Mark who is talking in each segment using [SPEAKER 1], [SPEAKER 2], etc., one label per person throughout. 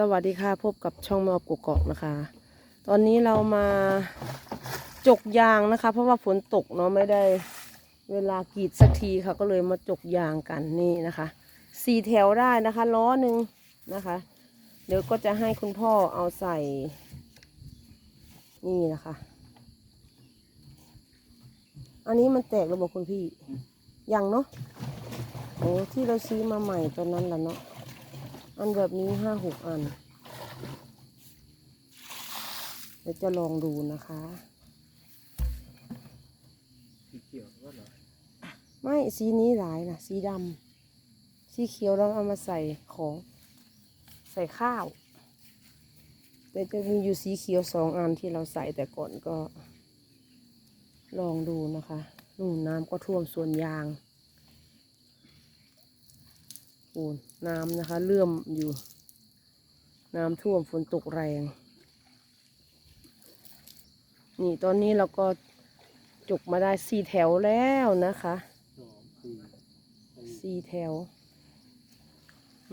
[SPEAKER 1] สวัสดีค่ะ พบกับช่องแมวกุกกอกนะคะ ตอนนี้เรามาจกยางนะคะ เพราะว่าฝนตกเนาะไม่ได้เวลากรีดสักทีค่ะ ก็เลยมาจกยางกันนี่นะคะสี่แถวได้นะคะล้อหนึ่งนะคะ เดี๋ยวก็จะให้คุณพ่อเอาใส่ นี่นะคะ อันนี้มันแตกแล้วบอกคุณพี่ยังเนาะโอ้ที่เราซื้อมาใหม่ตอนนั้นแหละเนาะ อันแบบนี้ห้าหกอันเดี๋ยวจะลองดูนะคะ
[SPEAKER 2] สีเขียวก็หรอ
[SPEAKER 1] ไม่สีนี้หลายนะสีดำสีเขียวเราเอามาใส่ของ ใส่ข้าว แต่จะมีอยู่สีเขียวสองอันที่เราใส่แต่ก่อนก็ ลองดูนะคะนู่นน้ำก็ท่วมส่วนยาง โอ้น้ำนะคะ เลื่อมอยู่ น้ำท่วมฝนตกแรง นี่ตอนนี้เราก็จุกมาได้สี่แถวแล้วนะคะ
[SPEAKER 2] สี่
[SPEAKER 1] แถว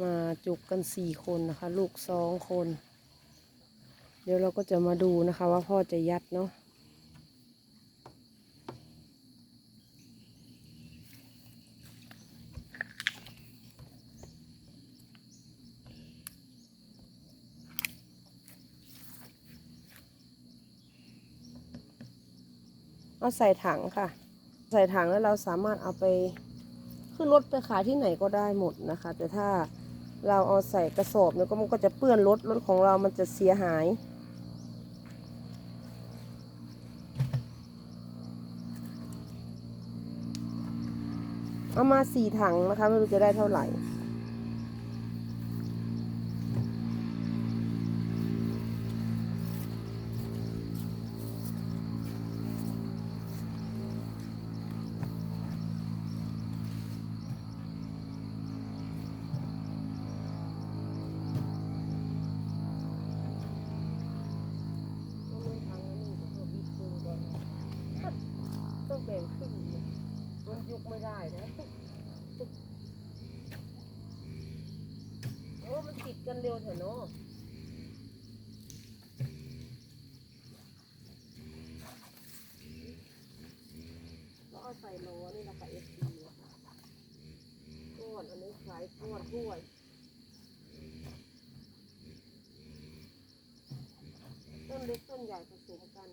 [SPEAKER 1] มาจุกกันสี่คนนะคะ ลูกสองคน เดี๋ยวเราก็จะมาดูนะคะ ว่าพ่อจะยัดเนาะ เอาใส่ถังค่ะ ใส่ถังแล้วเราสามารถเอาไปขึ้นรถไปขายที่ไหนก็ได้หมดนะคะ แต่ถ้าเราเอาใส่กระสอบเนี่ยก็มันก็จะเปื้อนรถรถของเรามันจะเสียหายเอามาสี่ถังนะคะ ไม่รู้จะได้เท่าไหร่ ไม่ได้นะโอ้มันติดกันเร็วเถอะเนาะเราเอาใส่โลนี่นะคะเอฟซีก้อนอันนี้ขายก้อนถ้วยต้นเล็กต้นใหญ่ผสมกัน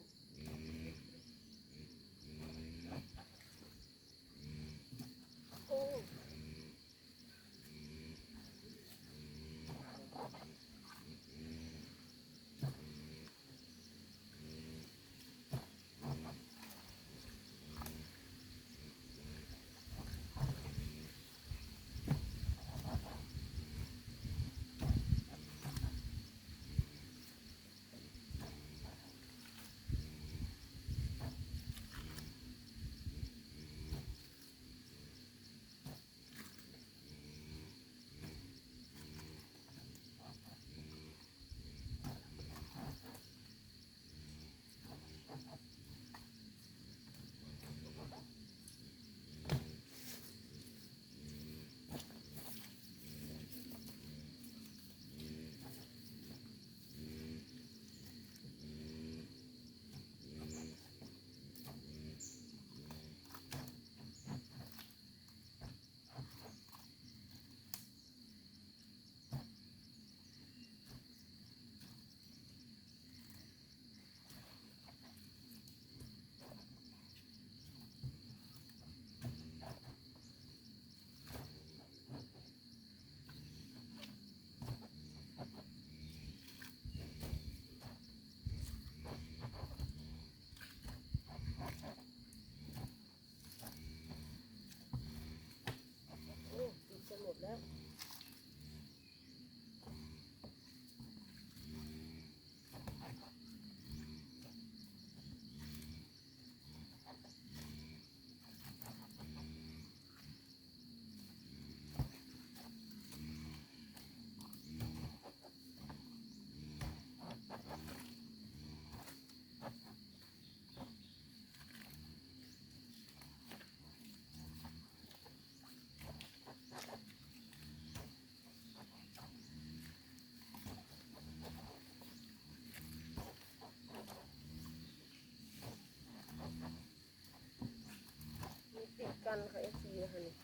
[SPEAKER 1] กันค่ะเอฟซีนะคะนี่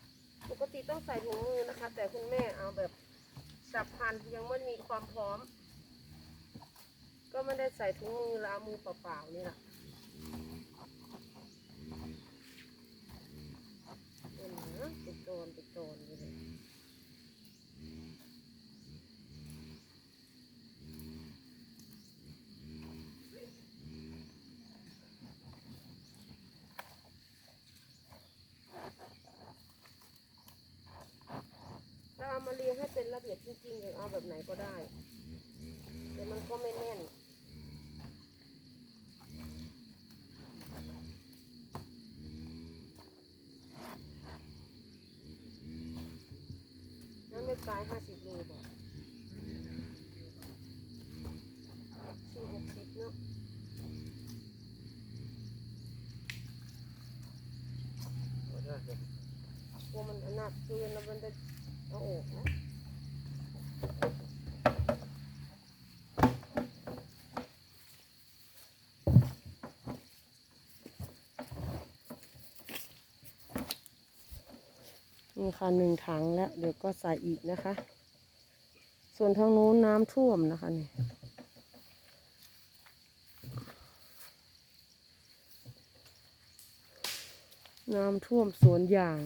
[SPEAKER 1] ปกติต้องใส่ถุงมือนะคะ แต่คุณแม่เอาแบบสับพันยังไม่มีความพร้อม ก็ไม่ได้ใส่ถุงมือแล้วเอามือเปล่าๆนี่แหละเห็นนะติดโดนติดโดนไปเลยถ้าเอามาเรียง ให้เป็นระเบียบจริงๆอย่างเอาแบบไหนก็ได้ แต่มันก็ไม่แน่นนั่นไม่ปลายห้าสิบโลบอกสี่หกสิบเนาะ
[SPEAKER 2] ก็ได้ครับ
[SPEAKER 1] กลัวมันหนักเกินแล้วมันจะเอาออกนะ นี่ค่ะหนึ่งถังแล้วเดี๋ยวก็ใส่อีกนะคะ ส่วนทางนู้นน้ำท่วมนะคะนี่น้ำท่วมสวนยาง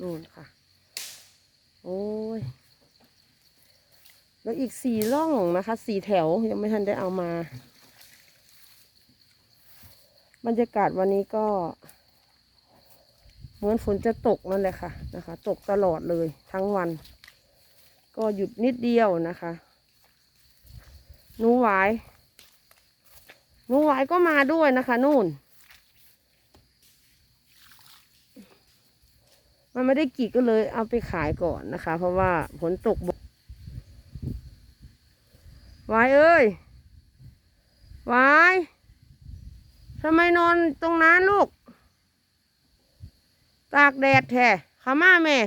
[SPEAKER 1] นู่นค่ะ โอ้ย แล้วอีกสี่ร่องนะคะสี่แถวยังไม่ทันได้เอามา บรรยากาศวันนี้ก็ เหมือนฝนจะตกนั่นแหละค่ะนะคะ ตกตลอดเลยทั้งวัน ก็หยุดนิดเดียวนะคะหนูหวายหนูหวายก็มาด้วยนะคะ นู่น มันไม่ได้กีดก็เลยเอาไปขายก่อนนะคะ เพราะว่าฝนตกบวายเอ้ยวายทำไมนอนตรงนั้นลูก ตากแดดแท้ขามาแม่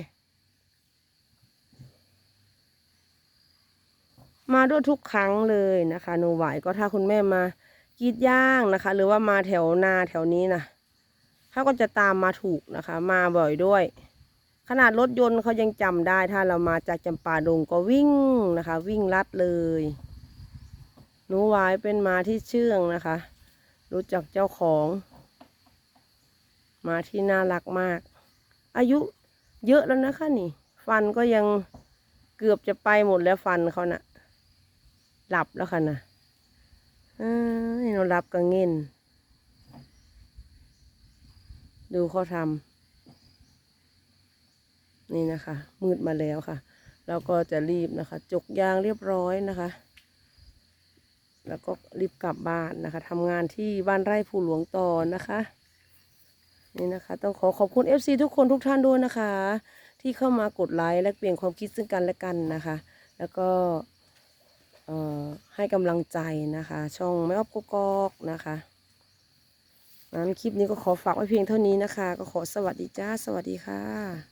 [SPEAKER 1] มาด้วยทุกครั้งเลยนะคะหนูไหวก็ถ้าคุณแม่มากีดย่างนะคะ หรือว่ามาแถวนาแถวนี้นะเขาก็จะตามมาถูกนะคะ มาบ่อยด้วย ขนาดรถยนต์เขายังจำได้ ถ้าเรามาจากจำปาดงก็วิ่งนะคะ วิ่งลัดเลยหนูหวายเป็นมาที่เชื่องนะคะ รู้จักเจ้าของ มาที่น่ารักมาก อายุเยอะแล้วนะคะนี่ ฟันก็ยังเกือบจะไปหมดแล้วฟันเขานะ่ะ หลับแล้วค่ะนะเอ้ยเราหลับกังเงินดูเขาทำนี่นะคะ มืดมาแล้วค่ะ เราก็จะรีบนะคะ จกยางเรียบร้อยนะคะ แล้วก็รีบกลับบ้านนะคะทำงานที่บ้านไร่ภูหลวงต่อนะคะ นี่นะคะต้องขอขอบคุณ FC ทุกคนทุกท่านด้วยนะคะ ที่เข้ามากดไลค์และเปลี่ยนความคิดซึ่งกันและกันนะคะ แล้วก็ให้กำลังใจนะคะ ช่องไม่ออบกกอกนะคะนั้นคลิปนี้ก็ขอฝากไว้เพียงเท่านี้นะคะ ก็ขอสวัสดีจ้า สวัสดีค่ะ